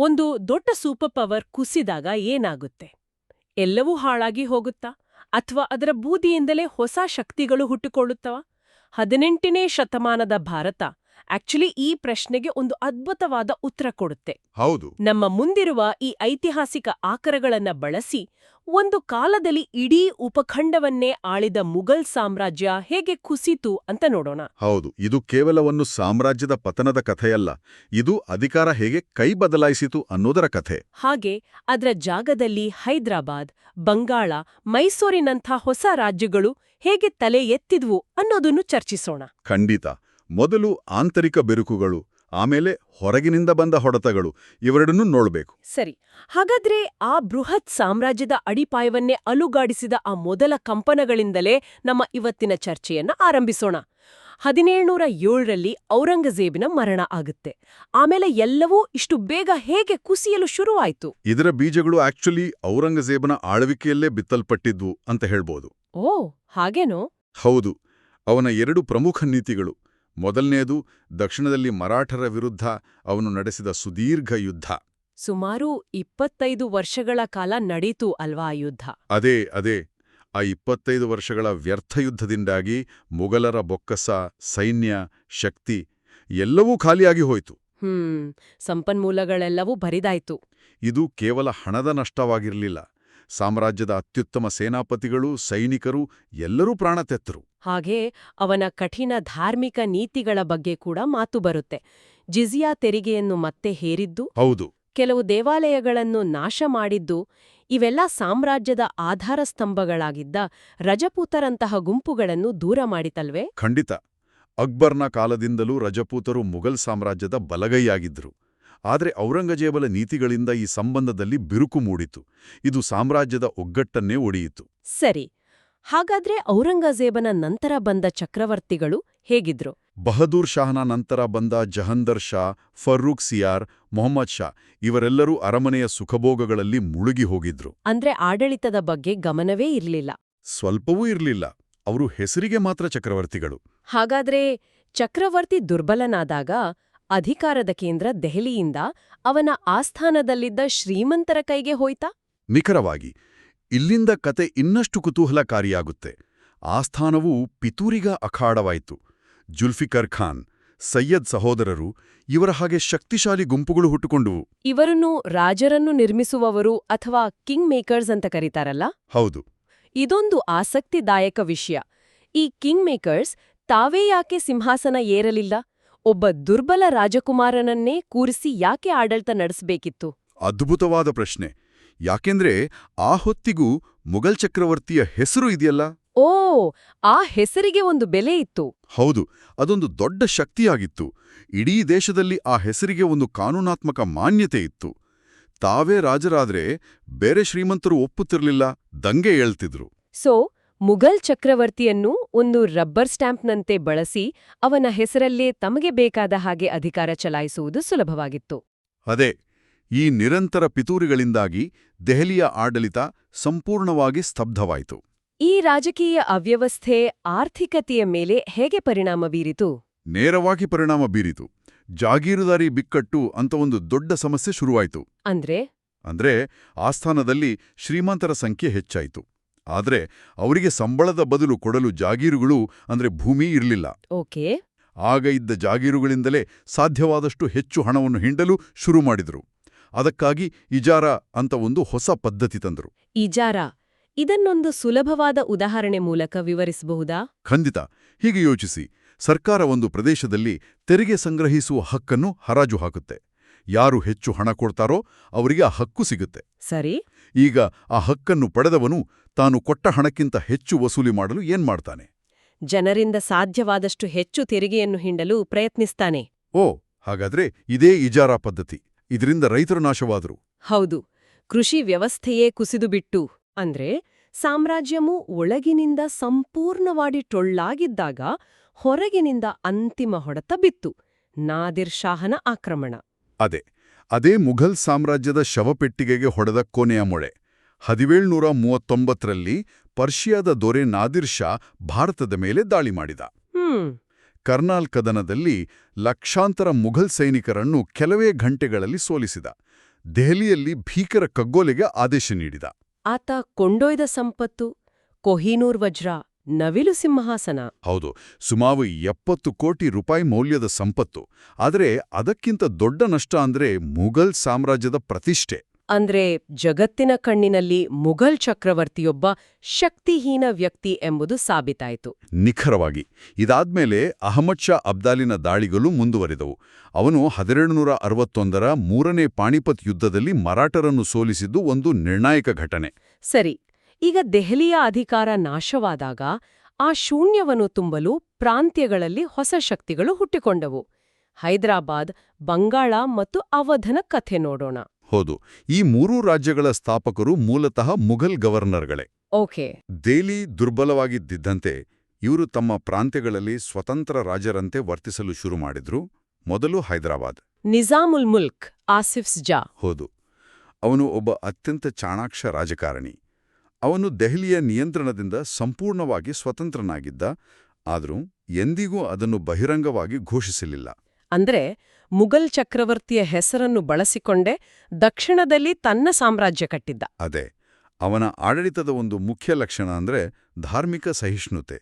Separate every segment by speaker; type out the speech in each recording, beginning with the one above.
Speaker 1: ಒಂದು ದೊಡ್ಡ super power ಕುಸಿದಾಗ ಏನಾಗುತ್ತೆ? ಎಲ್ಲವೂ ಹಾಳಾಗಿ ಹೋಗುತ್ತಾ? ಅಥವಾ ಅದರ ಬೂದಿಯಿಂದಲೇ ಹೊಸ ಶಕ್ತಿಗಳು ಹುಟ್ಟಿಕೊಳ್ಳುತ್ತವ? ಹದಿನೆಂಟನೇ ಶತಮಾನದ ಭಾರತ ಆಕ್ಚುಲಿ ಈ ಪ್ರಶ್ನೆಗೆ ಒಂದು ಅದ್ಭುತವಾದ ಉತ್ತರ ಕೊಡುತ್ತೆ.
Speaker 2: ಹೌದು.
Speaker 1: ನಮ್ಮ ಮುಂದಿರುವ ಈ ಐತಿಹಾಸಿಕ ಆಕರಗಳನ್ನ ಬಳಸಿ ಒಂದು ಕಾಲದಲ್ಲಿ ಇಡೀ ಉಪಖಂಡವನ್ನೇ ಆಳಿದ ಮುಘಲ್ ಸಾಮ್ರಾಜ್ಯ ಹೇಗೆ ಕುಸಿತು ಅಂತ ನೋಡೋಣ.
Speaker 2: ಹೌದು ಇದು ಕೇವಲ ಒಂದು ಸಾಮ್ರಾಜ್ಯದ ಪತನದ ಕಥೆಯಲ್ಲ ಇದು ಅಧಿಕಾರ ಹೇಗೆ ಕೈ ಬದಲಾಯಿಸಿತು ಅನ್ನೋದರ ಕಥೆ.
Speaker 1: ಹಾಗೆ ಅದರ ಜಾಗದಲ್ಲಿ ಹೈದರಾಬಾದ್ ಬಂಗಾಳ ಮೈಸೂರಿನಂಥ ಹೊಸ ರಾಜ್ಯಗಳು ಹೇಗೆ ತಲೆ ಎತ್ತಿದ್ವು ಅನ್ನೋದನ್ನು ಚರ್ಚಿಸೋಣ.
Speaker 2: ಖಂಡಿತ. ಮೊದಲು ಆಂತರಿಕ ಬಿರುಕುಗಳು ಆಮೇಲೆ ಹೊರಗಿನಿಂದ ಬಂದ ಹೊಡೆತಗಳು ಇವೆರಡನ್ನೂ ನೋಡಬೇಕು.
Speaker 1: ಸರಿ. ಹಾಗಾದ್ರೆ ಆ ಬೃಹತ್ ಸಾಮ್ರಾಜ್ಯದ ಅಡಿಪಾಯವನ್ನೇ ಅಲುಗಾಡಿಸಿದ ಆ ಮೊದಲ ಕಂಪನಗಳಿಂದಲೇ ನಮ್ಮ ಇವತ್ತಿನ ಚರ್ಚೆಯನ್ನ ಆರಂಭಿಸೋಣ. ಹದಿನೇಳುನೂರ ಏಳರಲ್ಲಿ ಔರಂಗಜೇಬಿನ ಮರಣ ಆಗುತ್ತೆ. ಆಮೇಲೆ ಎಲ್ಲವೂ ಇಷ್ಟು ಬೇಗ ಹೇಗೆ ಕುಸಿಯಲು ಶುರುವಾಯಿತು?
Speaker 2: ಇದರ ಬೀಜಗಳು ಆಕ್ಚುಲಿ ಔರಂಗಜೇಬನ ಆಳ್ವಿಕೆಯಲ್ಲೇ ಬಿತ್ತಲ್ಪಟ್ಟಿದ್ವು ಅಂತ ಹೇಳ್ಬೋದು.
Speaker 1: ಓ ಹಾಗೇನೋ?
Speaker 2: ಹೌದು. ಅವನ ಎರಡು ಪ್ರಮುಖ ನೀತಿಗಳು ಮೊದಲನೆಯದು ದಕ್ಷಿಣದಲ್ಲಿ ಮರಾಠರ ವಿರುದ್ಧ ಅವನು ನಡೆಸಿದ ಸುದೀರ್ಘ ಯುದ್ಧ.
Speaker 1: ಸುಮಾರು ಇಪ್ಪತ್ತೈದು ವರ್ಷಗಳ ಕಾಲ ನಡೀತು ಅಲ್ವಾ ಆ ಯುದ್ಧ?
Speaker 2: ಅದೇ ಅದೇ. ಆ ಇಪ್ಪತ್ತೈದು ವರ್ಷಗಳ ವ್ಯರ್ಥ ಯುದ್ಧದಿಂದಾಗಿ ಮೊಘಲರ ಬೊಕ್ಕಸ ಸೈನ್ಯ ಶಕ್ತಿ ಎಲ್ಲವೂ ಖಾಲಿಯಾಗಿ ಹೋಯಿತು.
Speaker 1: ಹ್ಮ್ ಸಂಪನ್ಮೂಲಗಳೆಲ್ಲವೂ ಬರಿದಾಯ್ತು.
Speaker 2: ಇದು ಕೇವಲ ಹಣದ ನಷ್ಟವಾಗಿರಲಿಲ್ಲ. ಸಾಮ್ರಾಜ್ಯದ ಅತ್ಯುತ್ತಮ ಸೇನಾಪತಿಗಳು ಸೈನಿಕರು ಎಲ್ಲರೂ ಪ್ರಾಣ ತೆತ್ತರು
Speaker 1: ಹಾಗೆ ಅವನ ಕಠಿಣ ಧಾರ್ಮಿಕ ನೀತಿಗಳ ಬಗ್ಗೆ ಕೂಡ ಮಾತು ಬರುತ್ತೆ. ಜಿಜಿಯಾ ತೆರಿಗೆಯನ್ನು ಮತ್ತೆ ಹೇರಿದ್ದು
Speaker 2: ಹೌದು.
Speaker 1: ಕೆಲವು ದೇವಾಲಯಗಳನ್ನು ನಾಶ ಮಾಡಿದ್ದು ಇವೆಲ್ಲ ಸಾಮ್ರಾಜ್ಯದ ಆಧಾರ ಸ್ತಂಭಗಳಾಗಿದ್ದ ರಜಪೂತರಂತಹ ಗುಂಪುಗಳನ್ನು ದೂರ ಮಾಡಿತಲ್ವೇ?
Speaker 2: ಖಂಡಿತ. ಅಕ್ಬರ್ನ ಕಾಲದಿಂದಲೂ ರಜಪೂತರು ಮುಘಲ್ ಸಾಮ್ರಾಜ್ಯದ ಬಲಗೈಯಾಗಿದ್ದರು ಆದರೆ ಔರಂಗಜೇಬಲ ನೀತಿಗಳಿಂದ ಈ ಸಂಬಂಧದಲ್ಲಿ ಬಿರುಕು ಮೂಡಿತು. ಇದು ಸಾಮ್ರಾಜ್ಯದ ಒಗ್ಗಟ್ಟನ್ನೇ ಒಡೆಯಿತು.
Speaker 1: ಸರಿ. ಹಾಗಾದ್ರೆ ಔರಂಗಜೇಬನ ನಂತರ ಬಂದ ಚಕ್ರವರ್ತಿಗಳು ಹೇಗಿದ್ರು?
Speaker 2: ಬಹದೂರ್ ಶಾಹನ ನಂತರ ಬಂದ ಜಹಂದರ್ ಶಾ ಫರ್ರೂಕ್ ಸಿಯಾರ್ ಮೊಹಮ್ಮದ್ ಶಾ ಇವರೆಲ್ಲರೂ ಅರಮನೆಯ ಸುಖಭೋಗಗಳಲ್ಲಿ ಮುಳುಗಿ ಹೋಗಿದ್ರು.
Speaker 1: ಅಂದ್ರೆ ಆಡಳಿತದ ಬಗ್ಗೆ ಗಮನವೇ ಇರಲಿಲ್ಲ.
Speaker 2: ಸ್ವಲ್ಪವೂ ಇರಲಿಲ್ಲ. ಅವರು ಹೆಸರಿಗೆ ಮಾತ್ರ ಚಕ್ರವರ್ತಿಗಳು.
Speaker 1: ಹಾಗಾದ್ರೆ ಚಕ್ರವರ್ತಿ ದುರ್ಬಲನಾದಾಗ ಅಧಿಕಾರದ ಕೇಂದ್ರ ದೆಹಲಿಯಿಂದ ಅವನ ಆಸ್ಥಾನದಲ್ಲಿದ್ದ ಶ್ರೀಮಂತರ ಕೈಗೆ ಹೋಯ್ತಾ?
Speaker 2: ನಿಖರವಾಗಿ ಇಲ್ಲಿಂದ ಕತೆ ಇನ್ನಷ್ಟು ಕುತೂಹಲಕಾರಿಯಾಗುತ್ತೆ. ಆಸ್ಥಾನವು ಪಿತೂರಿಗ ಅಖಾಡವಾಯಿತು. ಜುಲ್ಫಿಕರ್ ಖಾನ್ ಸಯ್ಯದ್ ಸಹೋದರರು ಇವರ ಹಾಗೆ ಶಕ್ತಿಶಾಲಿ ಗುಂಪುಗಳು ಹುಟ್ಟುಕೊಂಡುವು.
Speaker 1: ಇವರನ್ನು ರಾಜರನ್ನು ನಿರ್ಮಿಸುವವರು ಅಥವಾ ಕಿಂಗ್ ಮೇಕರ್ಸ್ ಅಂತ ಕರೀತಾರಲ್ಲ?
Speaker 2: ಹೌದು.
Speaker 1: ಇದೊಂದು ಆಸಕ್ತಿದಾಯಕ ವಿಷಯ. ಈ ಕಿಂಗ್ ಮೇಕರ್ಸ್ ತಾವೇ ಯಾಕೆ ಸಿಂಹಾಸನ ಏರಲಿಲ್ಲ? ಒಬ್ಬ ದುರ್ಬಲ ರಾಜಕುಮಾರನನ್ನೇ ಕೂರಿಸಿ ಯಾಕೆ ಆಡಳಿತ ನಡೆಸಬೇಕಿತ್ತು?
Speaker 2: ಅದ್ಭುತವಾದ ಪ್ರಶ್ನೆ. ಯಾಕೆಂದ್ರೆ ಆ ಹೊತ್ತಿಗೂ ಮುಘಲ್ ಚಕ್ರವರ್ತಿಯ ಹೆಸರು ಇದೆಯಲ್ಲ?
Speaker 1: ಓ ಆ ಹೆಸರಿಗೆ ಒಂದು ಬೆಲೆ ಇತ್ತು.
Speaker 2: ಹೌದು ಅದೊಂದು ದೊಡ್ಡ ಶಕ್ತಿಯಾಗಿತ್ತು. ಇಡೀ ದೇಶದಲ್ಲಿ ಆ ಹೆಸರಿಗೆ ಒಂದು ಕಾನೂನಾತ್ಮಕ ಮಾನ್ಯತೆ ಇತ್ತು. ತಾವೇ ರಾಜರಾದ್ರೆ ಬೇರೆ ಶ್ರೀಮಂತರು ಒಪ್ಪುತ್ತಿರಲಿಲ್ಲ ದಂಗೆ ಏಳ್ತಿದ್ರು.
Speaker 1: ಸೊ ಮುಘಲ್ ಚಕ್ರವರ್ತಿಯನ್ನು ಒಂದು ರಬ್ಬರ್ ಸ್ಟ್ಯಾಂಪ್ನಂತೆ ಬಳಸಿ ಅವನ ಹೆಸರಲ್ಲೇ ತಮಗೆ ಬೇಕಾದ ಹಾಗೆ ಅಧಿಕಾರ ಚಲಾಯಿಸುವುದು ಸುಲಭವಾಗಿತ್ತು.
Speaker 2: ಅದೇ ಈ ನಿರಂತರ ಪಿತೂರಿಗಳಿಂದಾಗಿ ದೆಹಲಿಯ ಆಡಳಿತ ಸಂಪೂರ್ಣವಾಗಿ ಸ್ತಬ್ಧವಾಯಿತು.
Speaker 1: ಈ ರಾಜಕೀಯ ಅವ್ಯವಸ್ಥೆ ಆರ್ಥಿಕತೆಯ ಮೇಲೆ ಹೇಗೆ ಪರಿಣಾಮ ಬೀರಿತು?
Speaker 2: ನೇರವಾಗಿ ಪರಿಣಾಮ ಬೀರಿತು. ಜಾಗೀರುದಾರಿ ಬಿಕ್ಕಟ್ಟು ಅಂತ ಒಂದು ದೊಡ್ಡ ಸಮಸ್ಯೆ ಶುರುವಾಯಿತು.
Speaker 1: ಅಂದ್ರೆ?
Speaker 2: ಅಂದ್ರೆ ಆಸ್ಥಾನದಲ್ಲಿ ಶ್ರೀಮಂತರ ಸಂಖ್ಯೆ ಹೆಚ್ಚಾಯಿತು. ಆದ್ರೆ ಅವರಿಗೆ ಸಂಬಳದ ಬದಲು ಕೊಡಲು ಜಾಗೀರುಗಳು ಅಂದ್ರೆ ಭೂಮಿ ಇರಲಿಲ್ಲ.
Speaker 1: ಓಕೆ.
Speaker 2: ಆಗ ಇದ್ದ ಜಾಗೀರುಗಳಿಂದಲೇ ಸಾಧ್ಯವಾದಷ್ಟು ಹೆಚ್ಚು ಹಣವನ್ನು ಹಿಂಡಲು ಶುರು ಮಾಡಿದರು. ಅದಕ್ಕಾಗಿ ಇಜಾರ ಅಂತ ಒಂದು ಹೊಸ ಪದ್ಧತಿ ತಂದರು.
Speaker 1: ಇಜಾರ ಇದನ್ನೊಂದು ಸುಲಭವಾದ ಉದಾಹರಣೆ ಮೂಲಕ ವಿವರಿಸಬಹುದಾ?
Speaker 2: ಖಂಡಿತ. ಹೀಗೆ ಯೋಚಿಸಿ. ಸರ್ಕಾರ ಒಂದು ಪ್ರದೇಶದಲ್ಲಿ ತೆರಿಗೆ ಸಂಗ್ರಹಿಸುವ ಹಕ್ಕನ್ನು ಹರಾಜು ಹಾಕುತ್ತೆ. ಯಾರು ಹೆಚ್ಚು ಹಣ ಕೊಡ್ತಾರೋ ಅವರಿಗೆ ಆ ಹಕ್ಕು ಸಿಗುತ್ತೆ.
Speaker 1: ಸರಿ.
Speaker 2: ಈಗ ಆ ಹಕ್ಕನ್ನು ಪಡೆದವನು ತಾನು ಕೊಟ್ಟ ಹಣಕ್ಕಿಂತ ಹೆಚ್ಚು ವಸೂಲಿ ಮಾಡಲು ಏನ್ಮಾಡ್ತಾನೆ
Speaker 1: ಜನರಿಂದ ಸಾಧ್ಯವಾದಷ್ಟು ಹೆಚ್ಚು ತೆರಿಗೆಯನ್ನು ಹಿಂಡಲು ಪ್ರಯತ್ನಿಸ್ತಾನೆ.
Speaker 2: ಓ ಹಾಗಾದ್ರೆ ಇದೇ ಇಜಾರಾ ಪದ್ಧತಿ. ಇದರಿಂದ ರೈತರು ನಾಶವಾದರು.
Speaker 1: ಹೌದು. ಕೃಷಿ ವ್ಯವಸ್ಥೆಯೇ ಕುಸಿದುಬಿಟ್ಟು. ಅಂದ್ರೆ ಸಾಮ್ರಾಜ್ಯವು ಒಳಗಿನಿಂದ ಸಂಪೂರ್ಣವಾಗಿ ಟೊಳ್ಳಾಗಿದ್ದಾಗ ಹೊರಗಿನಿಂದ ಅಂತಿಮ ಹೊಡೆತ ಬಿತ್ತು. ನಾದಿರ್ ಶಾಹನ ಆಕ್ರಮಣ.
Speaker 2: ಅದೇ. ಅದೇ ಮುಘಲ್ ಸಾಮ್ರಾಜ್ಯದ ಶವಪೆಟ್ಟಿಗೆಗೆ ಹೊಡೆದ ಕೊನೆಯ ಮೊಳೆ. ಹದಿವೇಳ್ನೂರ ಮೂವತ್ತೊಂಬತ್ತರಲ್ಲಿ ಪರ್ಷಿಯಾದ ದೊರೆ ನಾದಿರ್ ಶಾ ಭಾರತದ ಮೇಲೆ ದಾಳಿ ಮಾಡಿದ. ಕರ್ನಾಲ್ ಕದನದಲ್ಲಿ ಲಕ್ಷಾಂತರ ಮುಘಲ್ ಸೈನಿಕರನ್ನು ಕೆಲವೇ ಗಂಟೆಗಳಲ್ಲಿ ಸೋಲಿಸಿದ. ದೆಹಲಿಯಲ್ಲಿ ಭೀಕರ ಕಗ್ಗೋಲೆಗೆ ಆದೇಶ ನೀಡಿದ.
Speaker 1: ಆತ ಕೊಂಡೊಯ್ದ ಸಂಪತ್ತು ಕೊಹಿನೂರ್ ವಜ್ರ ನವಿಲು ಸಿಂಹಾಸನ.
Speaker 2: ಹೌದು ಸುಮಾರು ಎಪ್ಪತ್ತು ಕೋಟಿ ರೂಪಾಯಿ ಮೌಲ್ಯದ ಸಂಪತ್ತು. ಆದರೆ ಅದಕ್ಕಿಂತ ದೊಡ್ಡ ನಷ್ಟ ಅಂದ್ರೆ ಮುಘಲ್ ಸಾಮ್ರಾಜ್ಯದ ಪ್ರತಿಷ್ಠೆ.
Speaker 1: ಅಂದ್ರೆ ಜಗತ್ತಿನ ಕಣ್ಣಿನಲ್ಲಿ ಮುಘಲ್ ಚಕ್ರವರ್ತಿಯೊಬ್ಬ ಶಕ್ತಿಹೀನ ವ್ಯಕ್ತಿ ಎಂಬುದು ಸಾಬೀತಾಯಿತು.
Speaker 2: ನಿಖರವಾಗಿ ಇದಾದ್ಮೇಲೆ ಅಹಮದ್ ಶಾ ಅಬ್ದಾಲಿನ ದಾಳಿಗಳು ಮುಂದುವರಿದವು. ಅವನು ಹದಿನೇಳುನೂರ ಅರವತ್ತೊಂದರ ಮೂರನೇ ಪಾಣಿಪತ್ ಯುದ್ಧದಲ್ಲಿ ಮರಾಠರನ್ನು ಸೋಲಿಸಿದ್ದು ಒಂದು ನಿರ್ಣಾಯಕ ಘಟನೆ.
Speaker 1: ಸರಿ ಈಗ ದೆಹಲಿಯ ಅಧಿಕಾರ ನಾಶವಾದಾಗ ಆ ಶೂನ್ಯವನ್ನು ತುಂಬಲು ಪ್ರಾಂತ್ಯಗಳಲ್ಲಿ ಹೊಸ ಶಕ್ತಿಗಳು ಹುಟ್ಟಿಕೊಂಡವು. ಹೈದರಾಬಾದ್ ಬಂಗಾಳ ಮತ್ತು ಅವಧನ ಕಥೆ ನೋಡೋಣ.
Speaker 2: ಹೌದು ಈ ಮೂರೂ ರಾಜ್ಯಗಳ ಸ್ಥಾಪಕರು ಮೂಲತಃ ಮುಘಲ್ ಗವರ್ನರ್ಗಳೇ.
Speaker 1: ಓಕೆ.
Speaker 2: ದೆಹಲಿ ದುರ್ಬಲವಾಗಿದ್ದಂತೆ ಇವರು ತಮ್ಮ ಪ್ರಾಂತ್ಯಗಳಲ್ಲಿ ಸ್ವತಂತ್ರ ರಾಜರಂತೆ ವರ್ತಿಸಲು ಶುರು ಮಾಡಿದ್ರು ಮೊದಲು ಹೈದರಾಬಾದ್.
Speaker 1: ನಿಜಾಮುಲ್ ಮುಲ್ಕ್ ಆಸಿಫ್ಸ್ ಜಾ.
Speaker 2: ಹೌದು ಅವನು ಒಬ್ಬ ಅತ್ಯಂತ ಚಾಣಾಕ್ಷ ರಾಜಕಾರಣಿ. ಅವನು ದೆಹಲಿಯ ನಿಯಂತ್ರಣದಿಂದ ಸಂಪೂರ್ಣವಾಗಿ ಸ್ವತಂತ್ರನಾಗಿದ್ದ ಆದರೂ ಎಂದಿಗೂ ಅದನ್ನು ಬಹಿರಂಗವಾಗಿ ಘೋಷಿಸಲಿಲ್ಲ.
Speaker 1: ಅಂದ್ರೆ ಮುಘಲ್ ಚಕ್ರವರ್ತಿಯ ಹೆಸರನ್ನು ಬಳಸಿಕೊಂಡೇ ದಕ್ಷಿಣದಲ್ಲಿ ತನ್ನ ಸಾಮ್ರಾಜ್ಯ ಕಟ್ಟಿದ್ದ.
Speaker 2: ಅದೇ ಅವನ ಆಡಳಿತದ ಒಂದು ಮುಖ್ಯ ಲಕ್ಷಣ ಅಂದ್ರೆ ಧಾರ್ಮಿಕ ಸಹಿಷ್ಣುತೆ.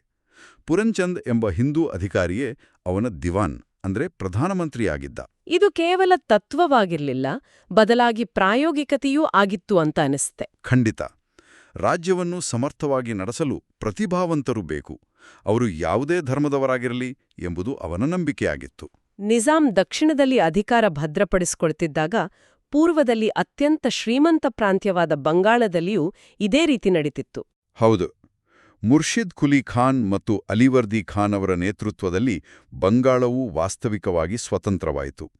Speaker 2: ಪುರಂಚಂದ್ ಎಂಬ ಹಿಂದೂ ಅಧಿಕಾರಿಯೇ ಅವನ ದಿವಾನ್ ಅಂದ್ರೆ ಪ್ರಧಾನಮಂತ್ರಿಯಾಗಿದ್ದ.
Speaker 1: ಇದು ಕೇವಲ ತತ್ವವಾಗಿರ್ಲಿಲ್ಲ ಬದಲಾಗಿ ಪ್ರಾಯೋಗಿಕತೆಯೂ ಆಗಿತ್ತು ಅಂತ ಅನಿಸುತ್ತೆ.
Speaker 2: ಖಂಡಿತ. ರಾಜ್ಯವನ್ನು ಸಮರ್ಥವಾಗಿ ನಡೆಸಲು ಪ್ರತಿಭಾವಂತರು ಬೇಕು. ಅವರು ಯಾವುದೇ ಧರ್ಮದವರಾಗಿರಲಿ ಎಂಬುದು ಅವನ ನಂಬಿಕೆಯಾಗಿತ್ತು.
Speaker 1: ನಿಜಾಂ ದಕ್ಷಿಣದಲ್ಲಿ ಅಧಿಕಾರ ಭದ್ರಪಡಿಸಿಕೊಳ್ತಿದ್ದಾಗ ಪೂರ್ವದಲ್ಲಿ ಅತ್ಯಂತ ಶ್ರೀಮಂತ ಪ್ರಾಂತ್ಯವಾದ ಬಂಗಾಳದಲ್ಲಿಯೂ ಇದೇ ರೀತಿ ನಡೀತಿತ್ತು.
Speaker 2: ಹೌದು. ಮುರ್ಷಿದ್ ಕುಲಿ ಖಾನ್ ಮತ್ತು ಅಲಿವರ್ದಿ ಖಾನ್ ಅವರ ನೇತೃತ್ವದಲ್ಲಿ ಬಂಗಾಳವು ವಾಸ್ತವಿಕವಾಗಿ ಸ್ವತಂತ್ರವಾಯಿತು.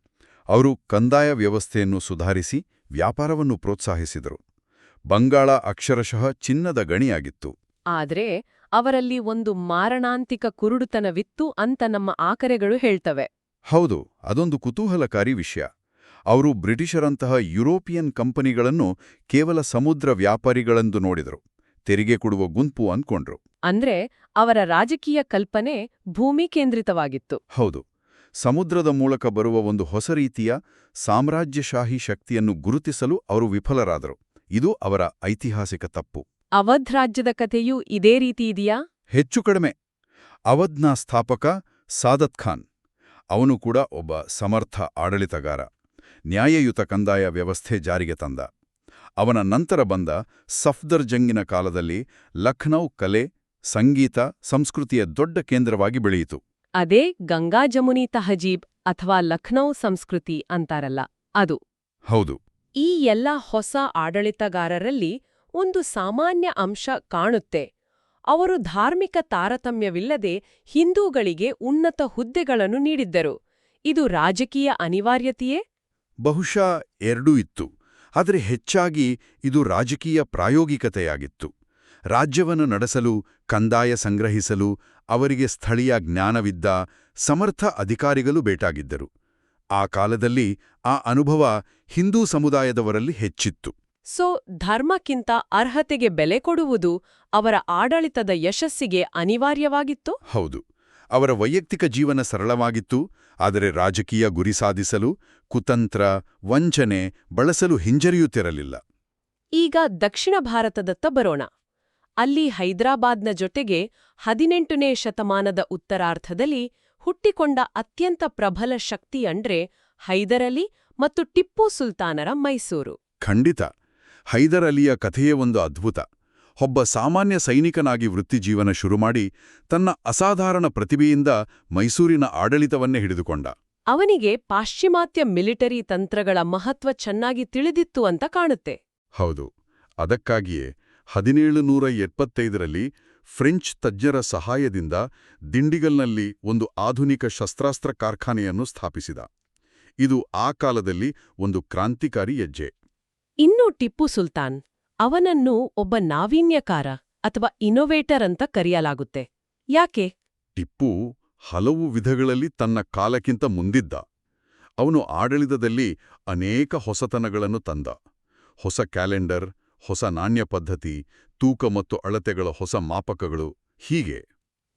Speaker 2: ಅವರು ಕಂದಾಯ ವ್ಯವಸ್ಥೆಯನ್ನು ಸುಧಾರಿಸಿ ವ್ಯಾಪಾರವನ್ನು ಪ್ರೋತ್ಸಾಹಿಸಿದರು. ಬಂಗಾಳ ಅಕ್ಷರಶಃ ಚಿನ್ನದ ಗಣಿಯಾಗಿತ್ತು.
Speaker 1: ಆದ್ರೆ ಅವರಲ್ಲಿ ಒಂದು ಮಾರಣಾಂತಿಕ ಕುರುಡುತನವಿತ್ತು ಅಂತ ನಮ್ಮ ಆಕರೆಗಳು ಹೇಳ್ತವೆ.
Speaker 2: ಹೌದು ಅದೊಂದು ಕುತೂಹಲಕಾರಿ ವಿಷಯ. ಅವರು ಬ್ರಿಟಿಷರಂತಹ ಯುರೋಪಿಯನ್ ಕಂಪನಿಗಳನ್ನು ಕೇವಲ ಸಮುದ್ರ ವ್ಯಾಪಾರಿಗಳೆಂದು ನೋಡಿದರು. ತೆರಿಗೆ ಕೊಡುವ ಗುಂಪು ಅಂದ್ಕೊಂಡ್ರು
Speaker 1: ಅಂದ್ರೆ ಅವರ ರಾಜಕೀಯ ಕಲ್ಪನೆ ಭೂಮಿ ಕೇಂದ್ರಿತವಾಗಿತ್ತು.
Speaker 2: ಹೌದು ಸಮುದ್ರದ ಮೂಲಕ ಬರುವ ಒಂದು ಹೊಸ ರೀತಿಯ ಸಾಮ್ರಾಜ್ಯಶಾಹಿ ಶಕ್ತಿಯನ್ನು ಗುರುತಿಸಲು ಅವರು ವಿಫಲರಾದರು. ಇದು ಅವರ ಐತಿಹಾಸಿಕ ತಪ್ಪು.
Speaker 1: ಅವಧ್ ರಾಜ್ಯದ ಕಥೆಯೂ ಇದೇ ರೀತಿ ಇದೆಯಾ?
Speaker 2: ಹೆಚ್ಚು ಕಡಿಮೆ. ಅವಧ್ನ ಸ್ಥಾಪಕ ಸಾದತ್ ಖಾನ್. ಅವನು ಕೂಡ ಒಬ್ಬ ಸಮರ್ಥ ಆಡಳಿತಗಾರ. ನ್ಯಾಯಯುತ ಕಂದಾಯ ವ್ಯವಸ್ಥೆ ಜಾರಿಗೆ ತಂದ. ಅವನ ನಂತರ ಬಂದ ಸಫ್ದರ್ ಜಂಗಿನ ಕಾಲದಲ್ಲಿ ಲಖನೌ ಕಲೆ ಸಂಗೀತ ಸಂಸ್ಕೃತಿಯ ದೊಡ್ಡ ಕೇಂದ್ರವಾಗಿ ಬೆಳೆಯಿತು.
Speaker 1: ಅದೇ ಗಂಗಾ ಜಮುನಿ ತಹಜೀಬ್ ಅಥವಾ ಲಖನೌ ಸಂಸ್ಕೃತಿ ಅಂತಾರಲ್ಲ ಅದು.
Speaker 2: ಹೌದು.
Speaker 1: ಈ ಎಲ್ಲ ಹೊಸ ಆಡಳಿತಗಾರರಲ್ಲಿ ಒಂದು ಸಾಮಾನ್ಯ ಅಂಶ ಕಾಣುತ್ತೆ. ಅವರು ಧಾರ್ಮಿಕ ತಾರತಮ್ಯವಿಲ್ಲದೆ ಹಿಂದೂಗಳಿಗೆ ಉನ್ನತ ಹುದ್ದೆಗಳನ್ನು ನೀಡಿದ್ದರು. ಇದು ರಾಜಕೀಯ ಅನಿವಾರ್ಯತೆಯೇ?
Speaker 2: ಬಹುಶಃ ಎರಡೂ ಇತ್ತು. ಆದರೆ ಹೆಚ್ಚಾಗಿ ಇದು ರಾಜಕೀಯ ಪ್ರಾಯೋಗಿಕತೆಯಾಗಿತ್ತು. ರಾಜ್ಯವನ್ನು ನಡೆಸಲು, ಕಂದಾಯ ಸಂಗ್ರಹಿಸಲು, ಅವರಿಗೆ ಸ್ಥಳೀಯ ಜ್ಞಾನವಿದ್ದ ಸಮರ್ಥ ಅಧಿಕಾರಿಗಳು ಬೇಕಾಗಿದ್ದರು ಆ ಕಾಲದಲ್ಲಿ ಆ ಅನುಭವ ಹಿಂದೂ ಸಮುದಾಯದವರಲ್ಲಿ ಹೆಚ್ಚಿತ್ತು.
Speaker 1: ಸೊ ಧರ್ಮಕ್ಕಿಂತ ಅರ್ಹತೆಗೆ ಬೆಲೆ ಕೊಡುವುದು ಅವರ ಆಡಳಿತದ ಯಶಸ್ಸಿಗೆ ಅನಿವಾರ್ಯವಾಗಿತ್ತು?
Speaker 2: ಹೌದು. ಅವರ ವೈಯಕ್ತಿಕ ಜೀವನ ಸರಳವಾಗಿತ್ತು ಆದರೆ ರಾಜಕೀಯ ಗುರಿ ಸಾಧಿಸಲು ಕುತಂತ್ರ ವಂಚನೆ ಬಳಸಲು ಹಿಂಜರಿಯುತ್ತಿರಲಿಲ್ಲ.
Speaker 1: ಈಗ ದಕ್ಷಿಣ ಭಾರತದತ್ತ ಬರೋಣ. ಅಲ್ಲಿ ಹೈದರಾಬಾದ್ನ ಜೊತೆಗೆ ಹದಿನೆಂಟನೇ ಶತಮಾನದ ಉತ್ತರಾರ್ಧದಲ್ಲಿ ಹುಟ್ಟಿಕೊಂಡ ಅತ್ಯಂತ ಪ್ರಬಲ ಶಕ್ತಿ ಅಂದ್ರೆ ಹೈದರಲಿ ಮತ್ತು ಟಿಪ್ಪು ಸುಲ್ತಾನರ ಮೈಸೂರು.
Speaker 2: ಖಂಡಿತ. ಹೈದರಲಿಯ ಅಲಿಯ ಕಥೆಯೇ ಒಂದು ಅದ್ಭುತ. ಒಬ್ಬ ಸಾಮಾನ್ಯ ಸೈನಿಕನಾಗಿ ವೃತ್ತಿಜೀವನ ಶುರುಮಾಡಿ ತನ್ನ ಅಸಾಧಾರಣ ಪ್ರತಿಭೆಯಿಂದ ಮೈಸೂರಿನ ಆಡಳಿತವನ್ನೇ ಹಿಡಿದುಕೊಂಡ.
Speaker 1: ಅವನಿಗೆ ಪಾಶ್ಚಿಮಾತ್ಯ ಮಿಲಿಟರಿ ತಂತ್ರಗಳ ಮಹತ್ವ ಚೆನ್ನಾಗಿ ತಿಳಿದಿತ್ತು ಅಂತ ಕಾಣುತ್ತೆ.
Speaker 2: ಹೌದು. ಅದಕ್ಕಾಗಿಯೇ ಹದಿನೇಳು ನೂರ ಎಪ್ಪತ್ತೈದರಲ್ಲಿ ಫ್ರೆಂಚ್ ತಜ್ಞರ ಸಹಾಯದಿಂದ ದಿಂಡಿಗಲ್ನಲ್ಲಿ ಒಂದು ಆಧುನಿಕ ಶಸ್ತ್ರಾಸ್ತ್ರ ಕಾರ್ಖಾನೆಯನ್ನು ಸ್ಥಾಪಿಸಿದ. ಇದು ಆ ಕಾಲದಲ್ಲಿ ಒಂದು ಕ್ರಾಂತಿಕಾರಿ ಹೆಜ್ಜೆ.
Speaker 1: ಇನ್ನು ಟಿಪ್ಪು ಸುಲ್ತಾನ್ ಅವನನ್ನು ಒಬ್ಬ ನಾವೀನ್ಯಕಾರ ಅಥವಾ ಇನೋವೇಟರ್ ಅಂತ ಕರೆಯಲಾಗುತ್ತೆ. ಯಾಕೆ?
Speaker 2: ಟಿಪ್ಪು ಹಲವು ವಿಧಗಳಲ್ಲಿ ತನ್ನ ಕಾಲಕ್ಕಿಂತ ಮುಂದಿದ್ದ. ಅವನು ಆಡಳಿತದಲ್ಲಿ ಅನೇಕ ಹೊಸತನಗಳನ್ನು ತಂದ. ಹೊಸ ಕ್ಯಾಲೆಂಡರ್ ಹೊಸ ನಾಣ್ಯ ಪದ್ಧತಿ ತೂಕ ಮತ್ತು ಅಳತೆಗಳ ಹೊಸ ಮಾಪಕಗಳು ಹೀಗೆ.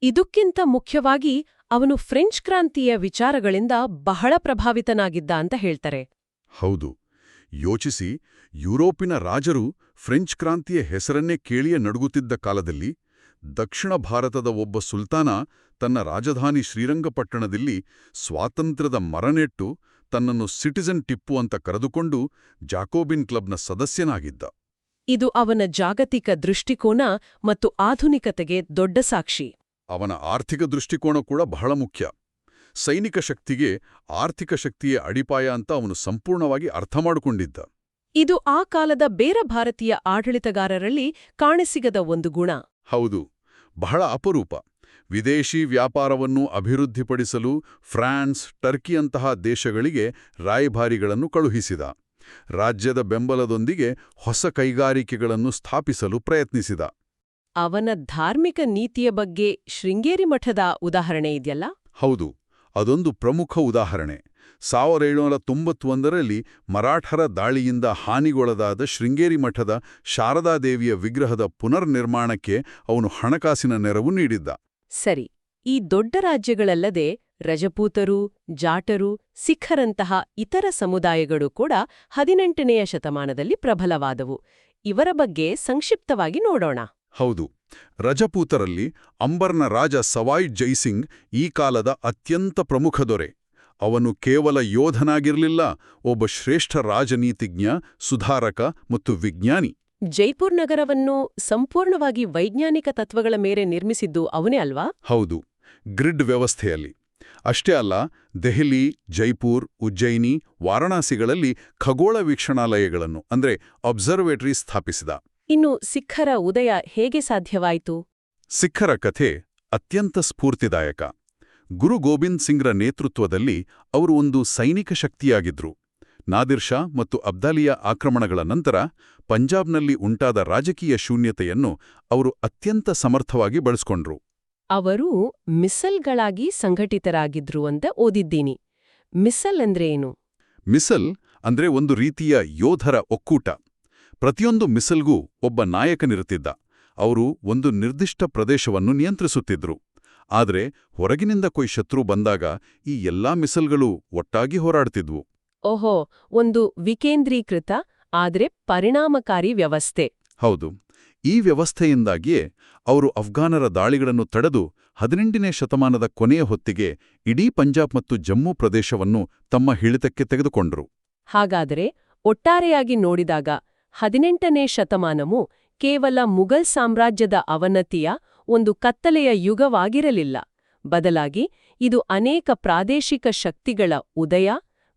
Speaker 1: ಇದಕ್ಕಿಂತ ಮುಖ್ಯವಾಗಿ ಅವನು ಫ್ರೆಂಚ್ ಕ್ರಾಂತಿಯ ವಿಚಾರಗಳಿಂದ ಬಹಳ ಪ್ರಭಾವಿತನಾಗಿದ್ದ ಅಂತ ಹೇಳ್ತಾರೆ.
Speaker 2: ಹೌದು. ಯೋಚಿಸಿ ಯುರೋಪಿನ ರಾಜರು ಫ್ರೆಂಚ್ ಕ್ರಾಂತಿಯ ಹೆಸರನ್ನೇ ಕೇಳಿಯೇ ನಡುಗುತ್ತಿದ್ದ ಕಾಲದಲ್ಲಿ ದಕ್ಷಿಣ ಭಾರತದ ಒಬ್ಬ ಸುಲ್ತಾನ ತನ್ನ ರಾಜಧಾನಿ ಶ್ರೀರಂಗಪಟ್ಟಣದಲ್ಲಿ ಸ್ವಾತಂತ್ರ್ಯದ ಮರನೆಟ್ಟು ತನ್ನನ್ನು ಸಿಟಿಜನ್ ಟಿಪ್ಪು ಅಂತ ಕರೆದುಕೊಂಡು ಜಾಕೋಬಿನ್ ಕ್ಲಬ್ನ ಸದಸ್ಯನಾಗಿದ್ದ.
Speaker 1: ಇದು ಅವನ ಜಾಗತಿಕ ದೃಷ್ಟಿಕೋನ ಮತ್ತು ಆಧುನಿಕತೆಗೆ ದೊಡ್ಡ ಸಾಕ್ಷಿ.
Speaker 2: ಅವನ ಆರ್ಥಿಕ ದೃಷ್ಟಿಕೋನ ಕೂಡ ಬಹಳ ಮುಖ್ಯ. ಸೈನಿಕ ಶಕ್ತಿಗೆ ಆರ್ಥಿಕ ಶಕ್ತಿಯ ಅಡಿಪಾಯ ಅಂತ ಅವನು ಸಂಪೂರ್ಣವಾಗಿ ಅರ್ಥ ಮಾಡಿಕೊಂಡಿದ್ದ.
Speaker 1: ಇದು ಆ ಕಾಲದ ಬೇರೆ ಭಾರತೀಯ ಆಡಳಿತಗಾರರಲ್ಲಿ ಕಾಣಸಿಗದ ಒಂದು ಗುಣ.
Speaker 2: ಹೌದು ಬಹಳ ಅಪರೂಪ. ವಿದೇಶಿ ವ್ಯಾಪಾರವನ್ನು ಅಭಿವೃದ್ಧಿಪಡಿಸಲು ಫ್ರಾನ್ಸ್ ಟರ್ಕಿಯಂತಹ ದೇಶಗಳಿಗೆ ರಾಯಭಾರಿಗಳನ್ನು ಕಳುಹಿಸಿದ. ರಾಜ್ಯದ ಬೆಂಬಲದೊಂದಿಗೆ ಹೊಸ ಕೈಗಾರಿಕೆಗಳನ್ನು ಸ್ಥಾಪಿಸಲು ಪ್ರಯತ್ನಿಸಿದ.
Speaker 1: ಅವನ ಧಾರ್ಮಿಕ ನೀತಿಯ ಬಗ್ಗೆ ಶೃಂಗೇರಿ ಮಠದ ಉದಾಹರಣೆ ಇದೆಯಲ್ಲ?
Speaker 2: ಹೌದು ಅದೊಂದು ಪ್ರಮುಖ ಉದಾಹರಣೆ. ಸಾವಿರದ ಏಳುನೂರ ತೊಂಬತ್ತೊಂದರಲ್ಲಿ ಮರಾಠರ ದಾಳಿಯಿಂದ ಹಾನಿಗೊಳದಾದ ಶೃಂಗೇರಿ ಮಠದ ಶಾರದಾದೇವಿಯ ವಿಗ್ರಹದ ಪುನರ್ನಿರ್ಮಾಣಕ್ಕೆ ಅವನು ಹಣಕಾಸಿನ ನೆರವು ನೀಡಿದ್ದ.
Speaker 1: ಸರಿ ಈ ದೊಡ್ಡ ರಾಜ್ಯಗಳಲ್ಲದೆ ರಜಪೂತರು ಜಾಟರು ಸಿಖ್ಖರಂತಹ ಇತರ ಸಮುದಾಯಗಳು ಕೂಡ ಹದಿನೆಂಟನೆಯ ಶತಮಾನದಲ್ಲಿ ಪ್ರಬಲವಾದವು. ಇವರ ಬಗ್ಗೆ ಸಂಕ್ಷಿಪ್ತವಾಗಿ ನೋಡೋಣ.
Speaker 2: ಹೌದು. ರಜಪೂತರಲ್ಲಿ ಅಂಬರ್ನ ರಾಜ ಸವಾಯ್ ಜೈಸಿಂಗ್ ಈ ಕಾಲದ ಅತ್ಯಂತ ಪ್ರಮುಖ ದೊರೆ. ಅವನು ಕೇವಲ ಯೋಧನಾಗಿರಲಿಲ್ಲ ಒಬ್ಬ ಶ್ರೇಷ್ಠ ರಾಜನೀತಿಜ್ಞ ಸುಧಾರಕ ಮತ್ತು ವಿಜ್ಞಾನಿ.
Speaker 1: ಜೈಪುರ್ ನಗರವನ್ನು ಸಂಪೂರ್ಣವಾಗಿ ವೈಜ್ಞಾನಿಕ ತತ್ವಗಳ ಮೇಲೆ ನಿರ್ಮಿಸಿದ್ದು ಅವನೇ ಅಲ್ವಾ?
Speaker 2: ಹೌದು. ಗ್ರಿಡ್ ವ್ಯವಸ್ಥೆಯಲ್ಲಿ. ಅಷ್ಟೇ ಅಲ್ಲ ದೆಹಲಿ ಜೈಪುರ್ ಉಜ್ಜಯಿನಿ ವಾರಣಾಸಿಗಳಲ್ಲಿ ಖಗೋಳ ವೀಕ್ಷಣಾಲಯಗಳನ್ನು ಅಂದ್ರೆ ಅಬ್ಸರ್ವೇಟರಿ ಸ್ಥಾಪಿಸಿದ.
Speaker 1: ಇನ್ನು ಸಿಖ್ಖರ ಉದಯ ಹೇಗೆ ಸಾಧ್ಯವಾಯಿತು?
Speaker 2: ಸಿಖ್ಖರ ಕಥೆ ಅತ್ಯಂತ ಸ್ಫೂರ್ತಿದಾಯಕ. ಗುರು ಗೋಬಿಂದ್ ಸಿಂಗ್ರ ನೇತೃತ್ವದಲ್ಲಿ ಅವರು ಒಂದು ಸೈನಿಕ ಶಕ್ತಿಯಾಗಿದ್ರು. ನಾದಿರ್ ಶಾ ಮತ್ತು ಅಬ್ದಾಲಿಯ ಆಕ್ರಮಣಗಳ ನಂತರ ಪಂಜಾಬ್ನಲ್ಲಿ ಉಂಟಾದ ರಾಜಕೀಯ ಶೂನ್ಯತೆಯನ್ನು ಅವರು ಅತ್ಯಂತ ಸಮರ್ಥವಾಗಿ ಬಳಸ್ಕೊಂಡ್ರು.
Speaker 1: ಅವರು ಮಿಸಲ್ಗಳಾಗಿ ಸಂಘಟಿತರಾಗಿದ್ರು ಅಂತ ಓದಿದ್ದೀನಿ. ಮಿಸಲ್ ಅಂದ್ರೆ ಏನು?
Speaker 2: ಮಿಸಲ್ ಅಂದ್ರೆ ಒಂದು ರೀತಿಯ ಯೋಧರ ಒಕ್ಕೂಟ. ಪ್ರತಿಯೊಂದು ಮಿಸಲ್ಗೂ ಒಬ್ಬ ನಾಯಕನಿರುತ್ತಿದ್ದ. ಅವರು ಒಂದು ನಿರ್ದಿಷ್ಟ ಪ್ರದೇಶವನ್ನು ನಿಯಂತ್ರಿಸುತ್ತಿದ್ರು. ಆದರೆ ಹೊರಗಿನಿಂದ ಕೊಯ್ ಶತ್ರು ಬಂದಾಗ ಈ ಎಲ್ಲಾ ಮಿಸಲ್ಗಳು ಒಟ್ಟಾಗಿ ಹೋರಾಡ್ತಿದ್ವು.
Speaker 1: ಓಹೋ ಒಂದು ವಿಕೇಂದ್ರೀಕೃತ ಆದರೆ ಪರಿಣಾಮಕಾರಿ ವ್ಯವಸ್ಥೆ.
Speaker 2: ಹೌದು. ಈ ವ್ಯವಸ್ಥೆಯಿಂದಾಗಿಯೇ ಅವರು ಅಫ್ಘಾನರ ದಾಳಿಗಳನ್ನು ತಡೆದು ಹದಿನೆಂಟನೇ ಶತಮಾನದ ಕೊನೆಯ ಹೊತ್ತಿಗೆ ಇಡೀ ಪಂಜಾಬ್ ಮತ್ತು ಜಮ್ಮು ಪ್ರದೇಶವನ್ನು ತಮ್ಮ ಹಿಡಿತಕ್ಕೆ ತೆಗೆದುಕೊಂಡರು.
Speaker 1: ಹಾಗಾದರೆ ಒಟ್ಟಾರೆಯಾಗಿ ನೋಡಿದಾಗ ಹದಿನೆಂಟನೇ ಶತಮಾನವು ಕೇವಲ ಮುಘಲ್ ಸಾಮ್ರಾಜ್ಯದ ಅವನತಿಯ ಒಂದು ಕತ್ತಲೆಯ ಯುಗವಾಗಿರಲಿಲ್ಲ. ಬದಲಾಗಿ ಇದು ಅನೇಕ ಪ್ರಾದೇಶಿಕ ಶಕ್ತಿಗಳ ಉದಯ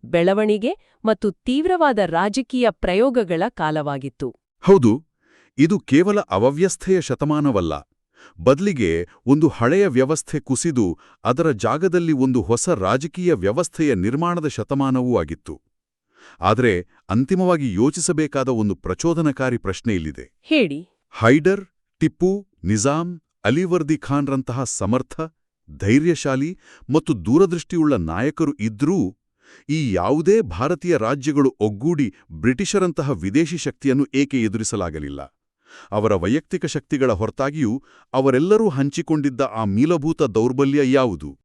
Speaker 1: ಬೆಳವಣಿಗೆ ಮತ್ತು ತೀವ್ರವಾದ ರಾಜಕೀಯ ಪ್ರಯೋಗಗಳ ಕಾಲವಾಗಿತ್ತು.
Speaker 2: ಹೌದು ಇದು ಕೇವಲ ಅವ್ಯವಸ್ಥೆಯ ಶತಮಾನವಲ್ಲ. ಬದಲಿಗೆ ಒಂದು ಹಳೆಯ ವ್ಯವಸ್ಥೆ ಕುಸಿದು ಅದರ ಜಾಗದಲ್ಲಿ ಒಂದು ಹೊಸ ರಾಜಕೀಯ ವ್ಯವಸ್ಥೆಯ ನಿರ್ಮಾಣದ ಶತಮಾನವೂ ಆಗಿತ್ತು. ಆದರೆ ಅಂತಿಮವಾಗಿ ಯೋಚಿಸಬೇಕಾದ ಒಂದು ಪ್ರಚೋದನಕಾರಿ ಪ್ರಶ್ನೆ ಇಲ್ಲಿದೆ.
Speaker 1: ಹೇಳಿ.
Speaker 2: ಹೈಡರ್ ಟಿಪ್ಪು ನಿಜಾಂ ಅಲಿವರ್ದಿ ಖಾನ್ರಂತಹ ಸಮರ್ಥ ಧೈರ್ಯಶಾಲಿ ಮತ್ತು ದೂರದೃಷ್ಟಿಯುಳ್ಳ ನಾಯಕರು ಇದ್ರೂ ಈ ಯಾವುದೇ ಭಾರತೀಯ ರಾಜ್ಯಗಳು ಒಗ್ಗೂಡಿ ಬ್ರಿಟಿಷರಂತಹ ವಿದೇಶಿ ಶಕ್ತಿಯನ್ನು ಏಕೆ ಎದುರಿಸಲಾಗಲಿಲ್ಲ? ಅವರ ವೈಯಕ್ತಿಕ ಶಕ್ತಿಗಳ ಹೊರತಾಗಿಯೂ ಅವರೆಲ್ಲರೂ ಹಂಚಿಕೊಂಡಿದ್ದ ಆ ಮೂಲಭೂತ ದೌರ್ಬಲ್ಯ ಯಾವುದು?